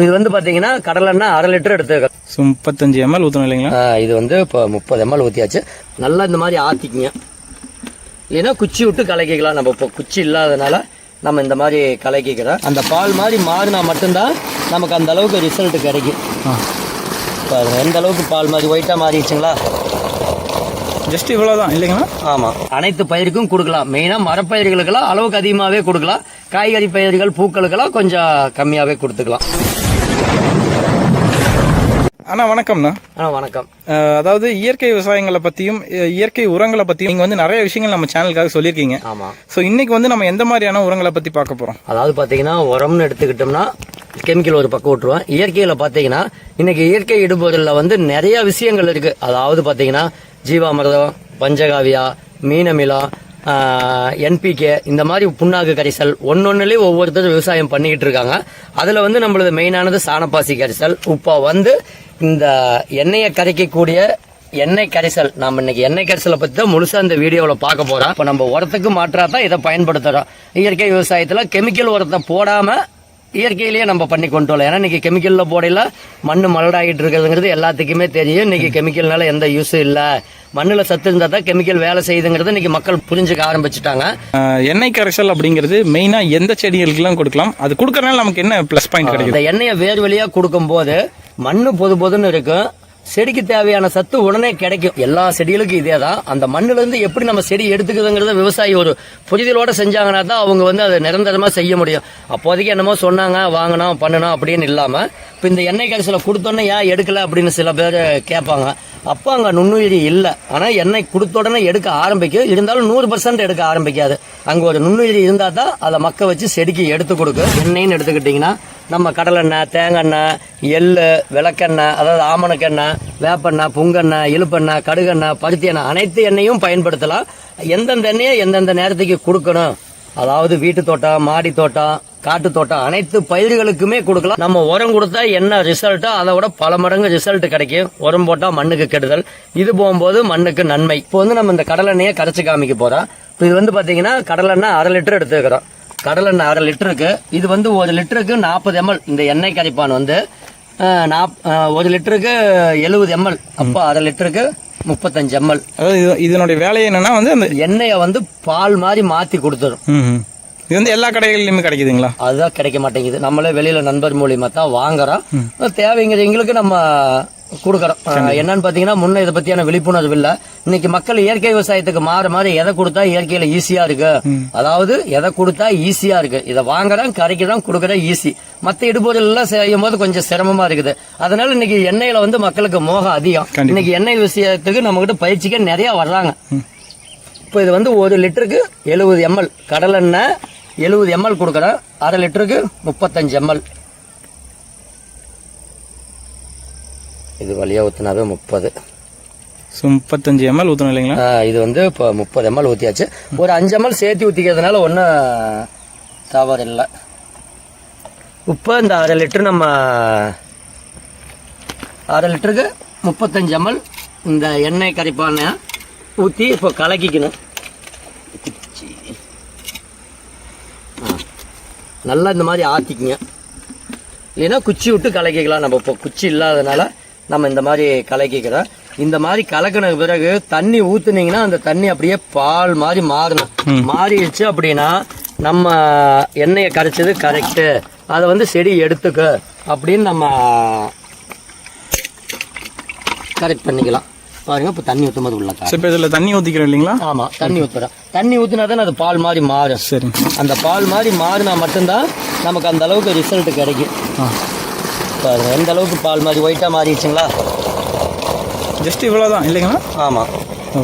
இது வந்து பாத்தீங்கன்னா கடலெண்ணெய் அரை லிட்டர் எடுத்துக்க ஸோ முப்பத்தஞ்சு எம்எல் ஊற்றணும் இல்லைங்களா? இது வந்து இப்போ முப்பது எம்எல் ஊற்றியாச்சு நல்லா இந்த மாதிரி ஆற்றிக்கிங்க இல்லைன்னா குச்சி விட்டு கலக்கிக்கலாம். நம்ம இப்போ குச்சி இல்லாதனால நம்ம இந்த மாதிரி கலக்கிக்கிறோம். அந்த பால் மாதிரி மாறினா மட்டும்தான் நமக்கு அந்த அளவுக்கு ரிசல்ட் கிடைக்கும். பாருங்க எந்த அளவுக்கு பால் மாதிரி ஒயிட்டாக மாறிடுச்சுங்களா? ஜஸ்ட் இவ்வளோ தான் இல்லைங்களா? ஆமாம் அனைத்து பயிருக்கும் கொடுக்கலாம். மெயினாக மரப்பயிர்களுக்கெல்லாம் அளவுக்கு அதிகமாகவே கொடுக்கலாம். காய்கறி பயிர்கள் பூக்களுக்கெல்லாம் கொஞ்சம் கம்மியாகவே கொடுத்துக்கலாம். அண்ணா வணக்கம்ண்ணா. ஆ வணக்கம். அதாவது இயற்கை விவசாயங்களை பற்றியும் இயற்கை உரங்களை பற்றியும் நீங்கள் வந்து நிறைய விஷயங்கள் நம்ம சேனலுக்காக சொல்லியிருக்கீங்க. ஆமாம் ஸோ இன்னைக்கு வந்து நம்ம எந்த மாதிரியான உரங்களை பற்றி பார்க்க போகிறோம் அதாவது பார்த்தீங்கன்னா உரம்னு எடுத்துக்கிட்டோம்னா கெமிக்கல் ஒரு பக்கம் விட்டுருவோம் இயற்கையில் பார்த்தீங்கன்னா இன்னைக்கு இயற்கை இடுபொருளில் வந்து நிறைய விஷயங்கள் இருக்கு. அதாவது பார்த்தீங்கன்னா ஜீவாமிர்தம் பஞ்சகாவியா மீனமிலம் என்பிகே இந்த மாதிரி புண்ணாக்கு கரைசல் ஒன்னொன்னுலேயும் ஒவ்வொருத்தரும் விவசாயம் பண்ணிக்கிட்டு இருக்காங்க. அதில் வந்து நம்மளது மெயினானது சாணப்பாசி கரைசல். இப்போ வந்து இந்த எண்ணெயை கரைக்கக்கூடிய எண்ணெய் கரைசல். நம்ம இன்னைக்கு எண்ணெய் கரைசலை பத்தி தான் முழுசா இந்த வீடியோவில் பார்க்க போறோம். இப்போ நம்ம உரத்துக்கு மாற்றா தான் இதை பயன்படுத்துறோம். இயற்கை விவசாயத்துல கெமிக்கல் உரத்தை போடாம இயற்கையிலேயே நம்ம பண்ணி கொண்டு வரலாம். ஏன்னா இன்னைக்கு கெமிக்கல்ல போடையில மண்ணு மலடாகிட்டு இருக்கிறதுங்கிறது எல்லாத்துக்குமே தெரியும். இன்னைக்கு கெமிக்கல்னால எந்த யூஸும் இல்லை. மண்ணில் சத்து இருந்தால் தான் கெமிக்கல் வேலை செய்யுதுங்கிறத இன்னைக்கு மக்கள் புரிஞ்சுக்க ஆரம்பிச்சுட்டாங்க. எண்ணெய் கரைசல் அப்படிங்கிறது மெயினாக எந்த செடிகளுக்கெல்லாம் கொடுக்கலாம்? அது கொடுக்கறனால நமக்கு என்ன ப்ளஸ் பாயிண்ட் கிடைக்குது? இந்த எண்ணெயை வேர் வழியா கொடுக்கும்போது மண்ணு பொது பொதுன்னு இருக்கும் செடிக்கு தேவையான சத்து உடனே கிடைக்கும். எல்லா செடிகளுக்கும் இதே தான் அந்த மண்ணுல இருந்து எப்படி நம்ம செடி எடுத்துக்குதுங்கிறத விவசாயி ஒரு புரிதலோட செஞ்சாங்கன்னா தான் அவங்க வந்து அதை நிரந்தரமா செய்ய முடியும். அப்போதைக்கு என்னமோ சொன்னாங்க வாங்கினோம் பண்ணணும் அப்படின்னு இல்லாம இப்போ இந்த எண்ணெய் கரைசலை கொடுத்தோன்னே ஏன் எடுக்கல அப்படின்னு சில பேர் கேட்பாங்க. அப்போ அங்கே நுண்ணுயிரி இல்லை. ஆனால் எண்ணெய் கொடுத்த உடனே எடுக்க ஆரம்பிக்கும் இருந்தாலும் நூறு பர்சன்ட் எடுக்க ஆரம்பிக்காது. அங்கே ஒரு நுண்ணுயிரி இருந்தால் தான் அதை மக்க வச்சு செடிக்கு எடுத்து கொடுக்கும் எண்ணெய்னு எடுத்துக்கிட்டிங்கன்னா நம்ம கடலெண்ணெய் தேங்காய் எள் விளக்கெண்ணெய் அதாவது ஆமணக்கெண்ணெய் வேப்பெண்ணெய் புங்கெண்ணெய் இழுப்பெண்ணெய் கடுகெண்ணெய் பருத்தி எண்ணெய் அனைத்து எண்ணெயும் பயன்படுத்தலாம். எந்தெந்த எண்ணெயை எந்தெந்த நேரத்துக்கு கொடுக்கணும்? அதாவது வீட்டு தோட்டம் மாடி தோட்டம் காட்டு தோட்டம் அனைத்து பயிர்களுக்குமே கொடுக்கலாம். நம்ம உரம் கொடுத்தா என்ன ரிசல்ட்டோ அதை விட பல மடங்கு ரிசல்ட் கிடைக்கும். உரம் போட்டால் மண்ணுக்கு கெடுதல். இது போகும்போது மண்ணுக்கு நன்மை. இப்போ வந்து நம்ம இந்த கடலெண்ணெயை கரைச்சி காமிக்க போகிறோம் இப்போ இது வந்து பார்த்தீங்கன்னா கடலெண்ணெய் அரை லிட்டர் எடுத்துக்கிறோம். கடலெண்ணெய் அரை லிட்டருக்கு இது வந்து ஒரு லிட்டருக்கு நாற்பது எம்எல் இந்த எண்ணெய் கரைப்பான் வந்து. நாப்- ஒரு லிட்டருக்கு எழுபது எம்எல். அப்போ அரை லிட்டருக்கு முப்பத்தஞ்சு எம்எல். அதாவது இது இதனுடைய வேலை என்னன்னா வந்து அந்த எண்ணெயை வந்து பால் மாதிரி மாத்தி கொடுத்துரும். இது வந்து எல்லா கடைகள்லையுமே கிடைக்குதுங்களா? அதுதான் கிடைக்க மாட்டேங்குது. நம்மளே வெளியில நண்பர் மூலியமா தான் வாங்குறோம். தேவைங்கிறவங்களுக்கு நம்ம கொடுக்குறோம் என்னன்னு பாத்தீங்கன்னா முன்ன இதை பத்தியான விழிப்புணர்வு இல்ல. இன்னைக்கு மக்கள் இயற்கை விவசாயத்துக்கு மாற மாறி எதை கொடுத்தா இயற்கையில ஈஸியா இருக்கு? அதாவது எதை கொடுத்தா ஈஸியா இருக்கு? இதை வாங்குறோம் கரைக்கிறோம் கொடுக்குறோம் ஈஸி மத்த இடுபொருள் எல்லாம் செய்யும் போது கொஞ்சம் சிரமமா இருக்குது. அதனால இன்னைக்கு எண்ணெயில வந்து மக்களுக்கு மோகம் அதிகம். இன்னைக்கு எண்ணெய் விஷயத்துக்கு நம்ம கிட்ட பயிற்சிக்க நிறைய வர்றாங்க. இப்போ இது வந்து ஒரு லிட்டருக்கு எழுபது எம்எல். கடலெண்ணெய் எழுபது எம்எல் கொடுக்குறேன். அரை லிட்டருக்கு முப்பத்தஞ்சு எம்எல். இது வழியாக ஊற்றினாவே முப்பது. ஸோ முப்பத்தஞ்சு எம்எல் ஊற்றணும் இல்லைங்களா? இது வந்து இப்போ முப்பது எம்எல் ஊற்றியாச்சு ஒரு அஞ்சு எம்எல் சேர்த்து ஊற்றிக்கிறதுனால ஒன்றும் தவறு இல்லை இப்போ இந்த அரை லிட்டர் நம்ம அரை லிட்டருக்கு முப்பத்தஞ்சு எம்எல் இந்த எண்ணெய் கரைப்பான ஊற்றி இப்போ கலக்கிக்கணும். நல்லா இந்த மாதிரி ஆற்றிக்குங்க இல்லைன்னா குச்சி விட்டு கலக்கிக்கலாம் நம்ம இப்போ. குச்சி இல்லாதனால நம்ம இந்த மாதிரி கலக்கிக்கிறோம். இந்த மாதிரி கலக்கின பிறகு தண்ணி ஊத்துனீங்கன்னா அந்த தண்ணி அப்படியே பால் மாதிரி மாறணும். மாறிடுச்சு அப்படின்னா நம்ம எண்ணெயை கரைச்சது கரெக்டு அதை வந்து செடி எடுத்துக்க அப்படின்னு நம்ம கரெக்ட் பண்ணிக்கலாம். பாருங்க இப்போ தண்ணி ஊற்றும் போது உள்ளக்கா ஸோ இப்போ இதில் தண்ணி ஊற்றிக்கிறோம் இல்லைங்களா? ஆமா தண்ணி ஊத்துறோம். தண்ணி ஊத்துனா தான் அது பால் மாதிரி மாறும். சரி. அந்த பால் மாதிரி மாறினா மட்டும்தான் நமக்கு அந்த அளவுக்கு ரிசல்ட் கிடைக்கும். ஆ பாருங்க. எந்த அளவுக்கு பால் மாதிரி ஒயிட்டா மாறிடுச்சுங்களா? ஜஸ்ட் இவ்வளோ தான் இல்லைங்களா? ஆமா. ஓ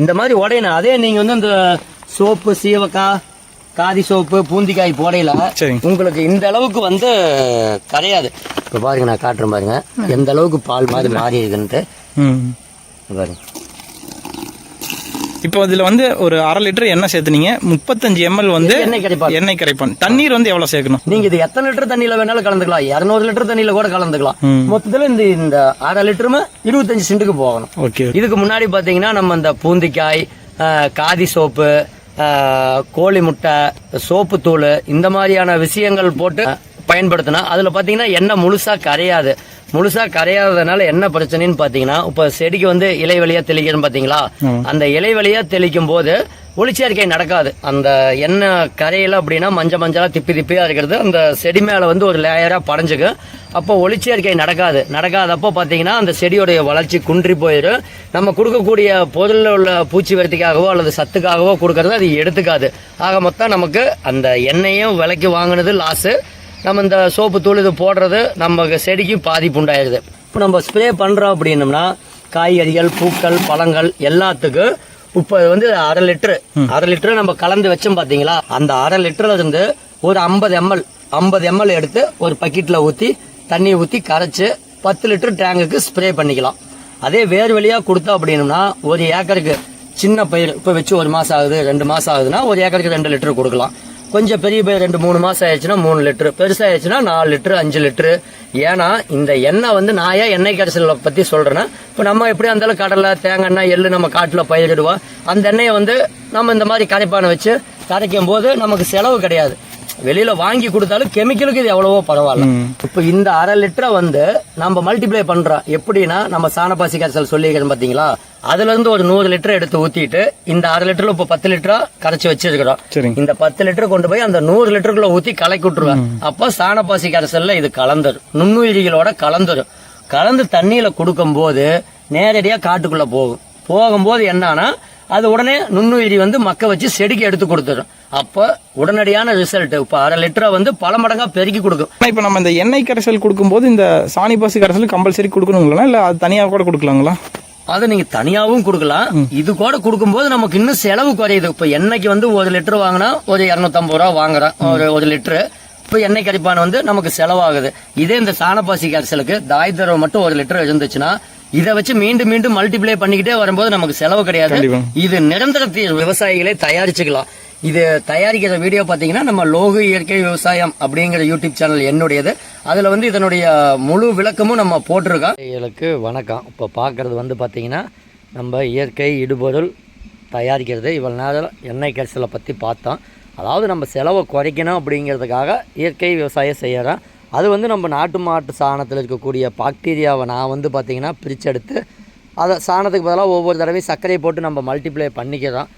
இந்த மாதிரி உடையணும் அதே நீங்க வந்து இந்த சோப்பு சீவக்காய் காதி சோப்பு பூந்திக்காய் போடையில. உங்களுக்கு இந்த அளவுக்கு வந்து கரையாது. இப்போ பாருங்க நான் காட்டுறேன் பாருங்க. எந்த அளவுக்கு பால் மாதிரி மாறி இருக்குன்ட்டு பாருங்க. இப்போ இதில் வந்து ஒரு அரை லிட்டர் எண்ணெய் சேர்த்துனீங்க. முப்பத்தஞ்சு எம்எல் வந்து எண்ணெய் கரைப்பான். எண்ணெய் கரைப்பான். தண்ணீர் வந்து எவ்வளோ சேர்க்கணும்? நீங்க இது எத்தனை லிட்டர் தண்ணியில வேணாலும் கலந்துக்கலாம். இரநூறு லிட்டர் தண்ணியில கூட கலந்துக்கலாம். மொத்தத்துல இந்த இந்த அரை லிட்டருமே இருபத்தஞ்சு சென்ட்டுக்கு போகணும். ஓகே இதுக்கு முன்னாடி பாத்தீங்கன்னா நம்ம இந்த பூந்திக்காய் காதி சோப்பு கோழி முட்டை சோப்பு தூள் இந்த மாதிரியான விஷயங்கள் போட்டு பயன்படுத்தினா அதில் பார்த்தீங்கன்னா எண்ணெய் முழுசாக கரையாது. முழுசாக கரையாததுனால என்ன பிரச்சனைன்னு பார்த்தீங்கன்னா இப்போ செடிக்கு வந்து இலை வழியாக தெளிக்கிறோம் பார்த்தீங்களா அந்த இலை வழியாக தெளிக்கும் போது ஒளிச்சேர்க்கை நடக்காது. அந்த எண்ணெய் கரையில அப்படின்னா மஞ்சள் மஞ்சளா திப்பி திப்பியா இருக்கிறது. அந்த செடி மேல வந்து ஒரு லேயரா படைஞ்சுக்கும் அப்போ ஒளிச்சேர்க்கை நடக்காது. நடக்காதப்போ பார்த்தீங்கன்னா அந்த செடியோடைய வளர்ச்சி குன்றி போயிடும் நம்ம கொடுக்கக்கூடிய பொருளில் உள்ள பூச்சி வரத்துக்காகவோ அல்லது சத்துக்காகவோ கொடுக்கறது அது எடுத்துக்காது. ஆக மொத்தம் நமக்கு அந்த எண்ணெயும் விலைக்கு வாங்கினது லாஸு நம்ம இந்த சோப்பு தூள் இது போடுறது நம்ம செடிக்கும் பாதிப்பு உண்டாயிருது. இப்போ நம்ம ஸ்ப்ரே பண்ணுறோம் அப்படின்னம்னா காய்கறிகள் பூக்கள் பழங்கள் எல்லாத்துக்கும் இப்போ வந்து அரை லிட்டரு. அரை லிட்டரு நம்ம கலந்து வச்சோம் பார்த்தீங்களா? அந்த அரை லிட்டர்ல இருந்து ஒரு ஐம்பது எம்எல் ஐம்பது எம்எல் எடுத்து ஒரு பக்கெட்டில் ஊற்றி தண்ணி ஊற்றி கரைச்சு பத்து லிட்டர் டேங்குக்கு ஸ்ப்ரே பண்ணிக்கலாம். அதே வேறு வழியாக கொடுத்தோம் அப்படின்னம்னா ஒரு ஏக்கருக்கு சின்ன பயிர் இப்போ வச்சு ஒரு மாதம் ஆகுது ரெண்டு மாதம் ஆகுதுன்னா ஒரு ஏக்கருக்கு ரெண்டு லிட்டர் கொடுக்கலாம். கொஞ்சம் பெரிய பயிர் ரெண்டு மூணு மாசம் ஆயிடுச்சுன்னா மூணு லிட்டரு. பெருசாகிடுச்சுன்னா நாலு லிட்டரு அஞ்சு லிட்டரு. ஏன்னா இந்த எண்ணெய் வந்து நான் ஏன் எண்ணெய் கரைசலை பற்றி சொல்கிறேன்னா இப்போ நம்ம எப்படி இருந்தாலும் கடலை தேங்காய் எண்ணெய் எள்ளு நம்ம காட்டில் பயிரிடுவோம் அந்த எண்ணெயை வந்து நம்ம இந்த மாதிரி கரைப்பானை வச்சு கரைக்கும் போது நமக்கு செலவு கிடையாது. வெளியில வாங்கி கொடுத்தாலும் கெமிக்கலுக்கு இது எவ்வளவோ பரவாயில்ல. இப்போ இந்த அரை லிட்டரை வந்து நம்ம மல்டிப்ளை பண்றோம். எப்படின்னா நம்ம சாணப்பாசி கரைசல் சொல்லிக்கிறோம் பாத்தீங்களா அதுல இருந்து ஒரு நூறு லிட்டர் எடுத்து ஊத்திட்டு இந்த அரை லிட்டர்ல இப்போ பத்து லிட்டரா கரைச்சி வச்சிருக்கிறோம். இந்த பத்து லிட்டர் கொண்டு போய் அந்த நூறு லிட்டருக்குள்ள ஊத்தி கலக்கி விட்டுருவேன். அப்போ சாணப்பாசி கரைசல்ல இது கலந்துரும். நுண்ணுயிரிகளோட கலந்துரும். கலந்து தண்ணியில கொடுக்கும்போது நேரடியா காட்டுக்குள்ள போகும். போகும்போது என்னன்னா அது உடனே நுண்ணுயிரி வந்து மக்க வச்சு செடிக்கு எடுத்து கொடுத்துரும். அப்போ உடனடியான ரிசல்ட் இப்போ அரை லிட்டரை வந்து பல மடங்கா பெருக்கி கொடுக்கும். இப்போ நம்ம இந்த எண்ணெய் கரைசல் கொடுக்கும்போது இந்த சாணி பாசி கரைசல் கம்பல்சரி கொடுக்கணுங்களா இல்லை அது தனியாக கூட கொடுக்கலாங்களா? அதை நீங்க தனியாவும் கொடுக்கலாம். இது கூட கொடுக்கும்போது நமக்கு இன்னும் செலவு குறையுது. இப்போ எண்ணெய்க்கு வந்து ஒரு லிட்டர் வாங்கினா ஒரு இரநூத்தம்பது ரூபா வாங்குறோம் ஒரு ஒரு லிட்டரு. இப்போ எண்ணெய் கரிப்பான் வந்து நமக்கு செலவாகுது. இதே இந்த சாணப்பாசி கரைசலுக்கு தாய் தரவு மட்டும் ஒரு லிட்டர் இருந்துச்சுன்னா இதை வச்சு மீண்டும் மீண்டும் மல்டிப்ளை பண்ணிக்கிட்டே வரும்போது நமக்கு செலவு கிடையாது. இது நிரந்தர விவசாயிகளே தயாரிச்சுக்கலாம். இது தயாரிக்கிற வீடியோ பார்த்தீங்கன்னா நம்ம லோகு இயற்கை விவசாயம் அப்படிங்கிற யூடியூப் சேனல் என்னுடையது. அதில் வந்து இதனுடைய முழு விளக்கமும் நம்ம போட்டிருக்கோம். இதுக்கு வணக்கம். இப்போ பார்க்குறது வந்து பார்த்தீங்கன்னா நம்ம இயற்கை இடுபொருள் தயாரிக்கிறது. இவ்வளோ நேரம் எண்ணெய் கரிசலை பற்றி பார்த்தோம். அதாவது நம்ம செலவை குறைக்கணும் அப்படிங்கிறதுக்காக இயற்கை விவசாயம் செய்கிறோம் அது வந்து நம்ம நாட்டு மாட்டு சாணத்தில் இருக்கக்கூடிய பாக்டீரியாவை நான் வந்து பார்த்திங்கன்னா பிரிச்செடுத்து அதை சாணத்துக்கு பதிலாக ஒவ்வொரு தடவையும் சர்க்கரையை போட்டு நம்ம மல்டிப்ளை பண்ணிக்கிறோம்.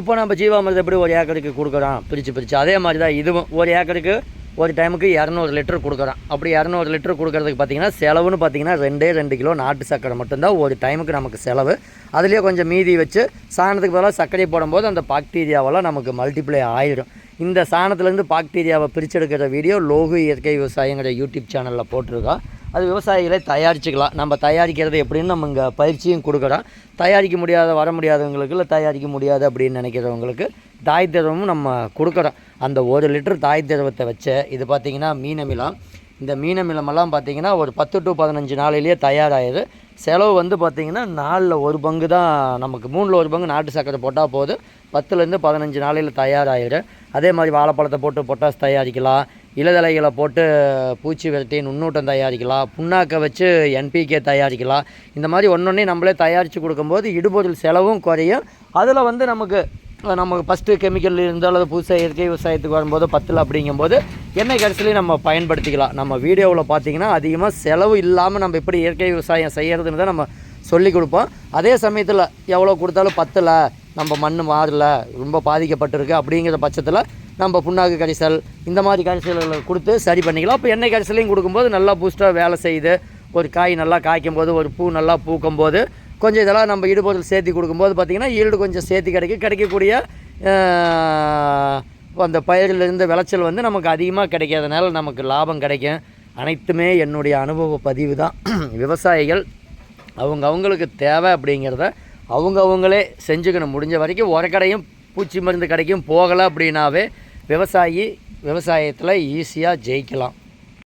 இப்போ நம்ம ஜீவாமிரதம் எப்படி ஒரு ஏக்கருக்கு கொடுக்குறோம்? பிரித்து பிரித்து அதே மாதிரி தான் இதுவும் ஒரு ஏக்கருக்கு ஒரு டைமுக்கு இரநூறு லிட்டர் கொடுக்குறோம். அப்படி இரநூறு லிட்டர் கொடுக்கறதுக்கு பார்த்தீங்கன்னா செலவுன்னு பார்த்தீங்கன்னா ரெண்டே ரெண்டு கிலோ நாட்டு சர்க்கரை மட்டும்தான் ஒரு டைமுக்கு நமக்கு செலவு. அதுலேயே கொஞ்சம் மீதி வச்சு சாணத்துக்கு பதிலாக சர்க்கரை போடும்போது அந்த பாக்டீரியாவெல்லாம் நமக்கு மல்டிப்ளை ஆயிடும் இந்த சாணத்துலேருந்து பாக்டீரியாவை பிரிச்செடுக்கிற வீடியோ லோகு இயற்கை விவசாயங்கிற யூடியூப் சேனலில் போட்டிருக்கோம் அது விவசாயிகளே தயாரிச்சுக்கலாம். நம்ம தயாரிக்கிறது எப்படின்னு நம்ம இங்கே பயிற்சியும் கொடுக்குறோம். தயாரிக்க முடியாத வர முடியாதவங்களுக்கு இல்லை தயாரிக்க முடியாது அப்படின்னு நினைக்கிறவங்களுக்கு தாய் திரவமும் நம்ம கொடுக்குறோம். அந்த ஒரு லிட்டர் தாய் திரவத்தை வச்ச இது பார்த்திங்கன்னா மீனமிலாம். இந்த மீன மீனமிலமெல்லாம் பார்த்திங்கன்னா ஒரு பத்து டு பதினஞ்சு நாளிலேயே தயாராகிடுது செலவு வந்து பார்த்திங்கன்னா நாலில் ஒரு பங்கு தான் நமக்கு. மூணில் ஒரு பங்கு நாட்டு சர்க்கரை போட்டால் போதும் பத்துலேருந்து பதினஞ்சு நாளையில் தயாராகிடும் அதே மாதிரி வாழைப்பழத்தை போட்டு பொட்டாஸ் தயாரிக்கலாம். இலதலைகளை போட்டு பூச்சி விரட்டி நுண்ணூட்டம் தயாரிக்கலாம். புண்ணாக்கை வச்சு என்பிகே தயாரிக்கலாம். இந்த மாதிரி ஒன்றொன்னே நம்மளே தயாரித்து கொடுக்கும்போது இடுபொருள் செலவும் குறையும். அதில் வந்து நமக்கு நமக்கு ஃபஸ்ட்டு கெமிக்கல் இருந்தாலும் அது புதுசாக இயற்கை விவசாயத்துக்கு வரும்போது பத்தில் அப்படிங்கும்போது எண்ணெய் கரைசலையும் நம்ம பயன்படுத்திக்கலாம். நம்ம வீடியோவில் பார்த்தீங்கன்னா அதிகமாக செலவு இல்லாமல் நம்ம எப்படி இயற்கை விவசாயம் செய்கிறதுன்னு தான் நம்ம சொல்லி கொடுப்போம். அதே சமயத்தில் எவ்வளோ கொடுத்தாலும் பத்தில் நம்ம மண் மாறல ரொம்ப பாதிக்கப்பட்டிருக்கு அப்படிங்கிற பட்சத்தில் நம்ம புண்ணாக்கு கரிசல் இந்த மாதிரி கரிசல்களை கொடுத்து சரி பண்ணிக்கலாம். இப்போ எண்ணெய் கரிசலையும் கொடுக்கும்போது நல்லா பூஸ்ட்டாக வேலை செய்யுது. ஒரு காய் நல்லா காய்க்கும் போது ஒரு பூ நல்லா பூக்கும் போது கொஞ்சம் இதெல்லாம் நம்ம இடுபொருள் சேர்த்து கொடுக்கும்போது பார்த்திங்கன்னா ஈல்டு கொஞ்சம் சேர்த்து கிடைக்கும் கிடைக்கக்கூடிய அந்த பயிரிலிருந்து விளைச்சல் வந்து நமக்கு அதிகமாக கிடைக்காதனால நமக்கு லாபம் கிடைக்கும். அனைத்துமே என்னுடைய அனுபவ பதிவு தான். விவசாயிகள் அவங்க அவங்களுக்கு தேவை அப்படிங்கிறத அவங்க அவங்களே செஞ்சுக்கணும். முடிஞ்ச வரைக்கும் உரக்கடையும் பூச்சி மருந்து கடைக்கும் போகலை அப்படின்னாவே விவசாயி விவசாயத்தில் ஈஸியாக ஜெயிக்கலாம்.